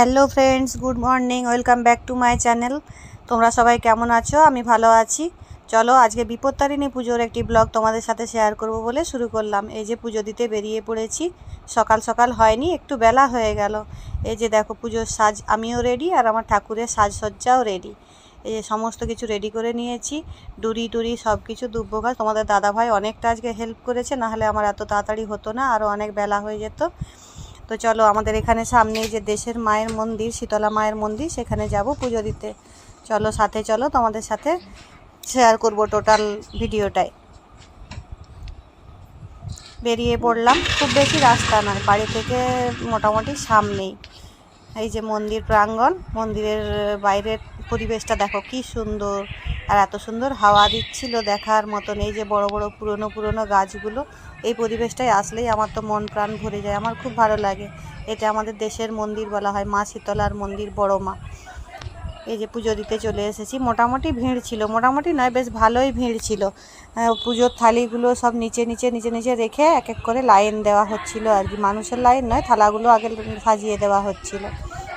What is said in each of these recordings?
Hello friends, good morning, welcome back to my channel. তোমরা সবাই কেমন আছো? আমি ভালো আছি। চলো, আজকে বিপত্তারিণী পুজোর একটি ব্লগ তোমাদের সাথে শেয়ার করব বলে শুরু করলাম। এই যে পুজো দিতে বেরিয়ে পড়েছি, সকাল সকাল হয়নি, একটু বেলা হয়ে গেল। এই যে দেখো, পুজোর সাজ আমিও রেডি আর আমার ঠাকুরের সাজসজ্জাও রেডি এই যে সমস্ত কিছু রেডি করে নিয়েছি ডুরি টুরি সব কিছু দুব্বো তোমাদের দাদাভাই অনেকটা আজকে হেল্প করেছে, নাহলে আমার এত তাড়াতাড়ি হতো না আরও অনেক বেলা হয়ে যেত। তো চলো আমাদের এখানে সামনেই যে দেশের মায়ের মন্দির, শীতলা মায়ের মন্দির, সেখানে যাব পুজো দিতে। চলো সাথে, চলো তোমাদের সাথে শেয়ার করব টোটাল ভিডিওটাই। বেরিয়ে পড়লাম। খুব বেশি রাস্তা নয় বাড়ি থেকে মোটামুটি সামনেই। এই যে মন্দির প্রাঙ্গণ, মন্দিরের বাইরের পরিবেশটা দেখো কি সুন্দর। আর এত সুন্দর হাওয়া দিচ্ছিল দেখার মতন। এই যে বড় বড় পুরনো পুরনো গাছগুলো, এই পরিবেশটায় আসলেই আমার তো মন প্রাণ ভরে যায়। আমার খুব ভালো লাগে। এটা আমাদের দেশের মন্দির বলা হয়, মা শীতলার মন্দির, বড় মা। এই যে পুজো দিতে চলে এসেছি। মোটামুটি ভিড় ছিল। মোটামুটি নয়, বেশ ভালোই ভিড় ছিল। পুজোর থালিগুলো সব নিচে নিচে নিচে নিচে রেখে এক এক করে লাইন দেওয়া হচ্ছিল আর কি। মানুষের লাইন নয়, থালাগুলো আগে সাজিয়ে দেওয়া হচ্ছিল।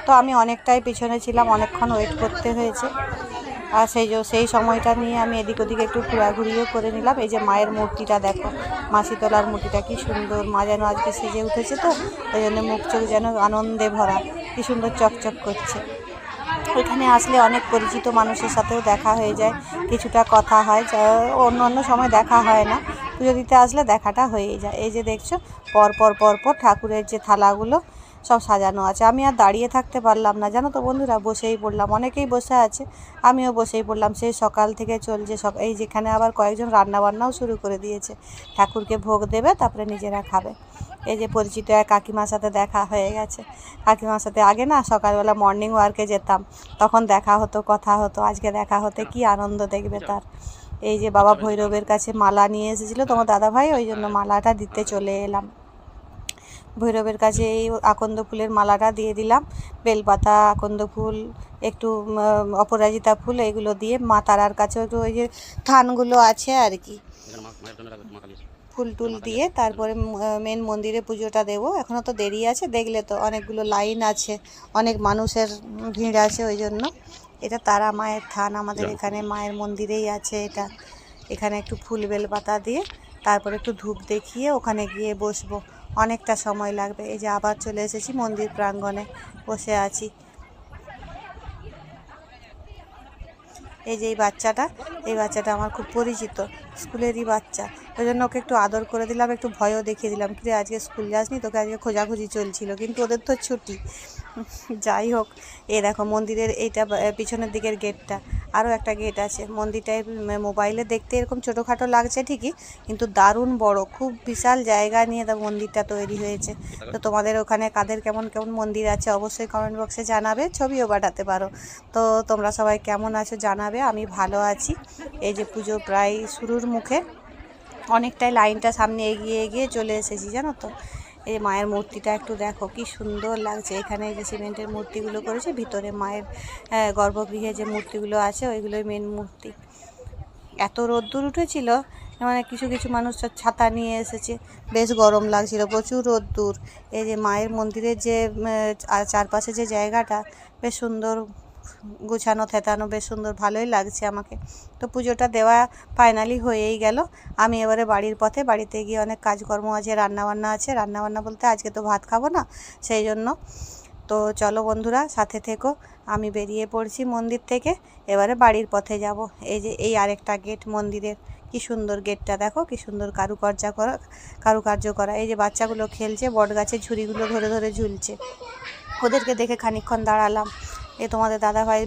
তো আমি অনেকটাই পিছনে ছিলাম, অনেকক্ষণ ওয়েট করতে হয়েছে। আর সেই সেই সময়টা নিয়ে আমি এদিক ওদিক একটু ঘোরাঘুরিও করে নিলাম। এই যে মায়ের মূর্তিটা দেখো, মা শীতলার মূর্তিটা কি সুন্দর। মা যেন আজকে সেজে উঠেছে তো, ওই জন্য মুখ চোখ যেন আনন্দে ভরা। কি সুন্দর চকচক করছে। এখানে আসলে অনেক পরিচিত মানুষের সাথেও দেখা হয়ে যায়। কিছুটা কথা হয়, যা অন্য অন্য সময় দেখা হয় না। পুজো দিতে আসলে দেখাটা হয়েই যায়। এই যে দেখছ পর পর পর পর ঠাকুরের যে থালাগুলো সব সাজানো আছে। আমি আর দাঁড়িয়ে থাকতে পারলাম না। জানো তো বন্ধুরা, বসেই পড়লাম। অনেকেই বসে আছে, আমিও বসেই পড়লাম। সেই সকাল থেকে চলছে সব। এই যেখানে আবার কয়েকজন রান্নাবান্নাও শুরু করে দিয়েছে। ঠাকুরকে ভোগ দেবে, তারপরে নিজেরা খাবে। এই যে পরিচিত এক কাকিমার সাথে দেখা হয়ে গেছে। কাকিমার সাথে আগে না সকালবেলা মর্নিং ওয়ার্কে যেতাম। তখন দেখা হতো, কথা হতো। আজকে দেখা হতে কি আনন্দ দেখবে তার। এই যে বাবা ভৈরবের কাছে মালা নিয়ে এসেছিল। তোমার দাদা ভাই ওই জন্য মালাটা দিতে চলে এলাম। ভৈরবের কাছে এই আকন্দ ফুলের মালাটা দিয়ে দিলাম। বেলপাতা আকন্দ ফুল একটু অপরাজিতা ফুল এগুলো দিয়ে মা তারার কাছে একটু ওই যে থানগুলো আছে আর কি। ফুল টুল দিয়ে তারপরে মেন মন্দিরে পুজোটা দেবো। এখনও তো দেরি আছে দেখলে তো অনেকগুলো লাইন আছে অনেক মানুষের ভিড় আছে ওই জন্য। এটা তারা মায়ের থান আমাদের এখানে মায়ের মন্দিরেই আছে এটা। এখানে একটু ফুল বেলপাতা দিয়ে তারপরে একটু ধূপ দেখিয়ে ওখানে গিয়ে বসবো। অনেকটা সময় লাগবে। এই যে আবার চলে এসেছি মন্দির প্রাঙ্গণে, বসে আছি। এই যে এই বাচ্চাটা এই বাচ্চাটা আমার খুব পরিচিত, স্কুলেরই বাচ্চা। ওই জন্য ওকে একটু আদর করে দিলাম, একটু ভয়ও দেখিয়ে দিলাম, কিরে, আজকে স্কুল যাসনি? তোকে আজকে খোঁজাখুঁজি চলছিল, কিন্তু ওদের তো ছুটি। যাই হোক এ দেখো মন্দিরের এইটা পিছনের দিকের গেটটা আরও একটা গেট আছে। মন্দিরটায় মোবাইলে দেখতে এরকম ছোটোখাটো লাগছে ঠিকই, কিন্তু দারুণ বড়, খুব বিশাল জায়গা নিয়ে তা মন্দিরটা তৈরি হয়েছে। তো তোমাদের ওখানে কাদের কেমন কেমন মন্দির আছে অবশ্যই কমেন্ট বক্সে জানাবে, ছবিও পাঠাতে পারো। তো তোমরা সবাই কেমন আছো জানাবে, আমি ভালো আছি। এই যে পুজো প্রায় শুরুর মুখে, অনেকটাই লাইনটা সামনে এগিয়ে এগিয়ে চলে এসেছি, জানো তো? এই মায়ের মূর্তিটা একটু দেখো কি সুন্দর লাগছে। এখানে যে সিমেন্টের মূর্তিগুলো করেছে ভিতরে মায়ের আহ, গর্ভগৃহে যে মূর্তিগুলো আছে ওইগুলোই মেন মূর্তি। এত রোদ্দুর উঠেছিল মানে কিছু কিছু মানুষ ছাতা নিয়ে এসেছে। বেশ গরম লাগছিল প্রচুর রোদ্দুর। এই যে মায়ের মন্দিরের যে চারপাশে যে জায়গাটা বেশ সুন্দর গুছানো, থেতানো বেশ সুন্দর, ভালোই লাগছে আমাকে। তো পুজোটা দেওয়া ফাইনালি হয়েই গেল। আমি এবারে বাড়ির পথে, বাড়িতে গিয়ে অনেক কাজকর্ম আছে, রান্নাবান্না আছে। রান্নাবান্না বলতে আজকে তো ভাত খাব না, সেই জন্য। তো চলো বন্ধুরা, সাথে থেকো। আমি বেরিয়ে পড়ছি মন্দির থেকে। এবারে বাড়ির পথে যাব। এই যে, এই আরেকটা গেট মন্দিরের। কি সুন্দর গেটটা দেখো? কি সুন্দর কারুকার্য করা কারুকার্য করা। এই যে বাচ্চাগুলো খেলছে বট গাছের ঝুড়িগুলো ধরে ধরে ঝুলছে। ওদেরকে দেখে খানিকক্ষণ দাঁড়ালাম। এ তোমাদের দাদাভাই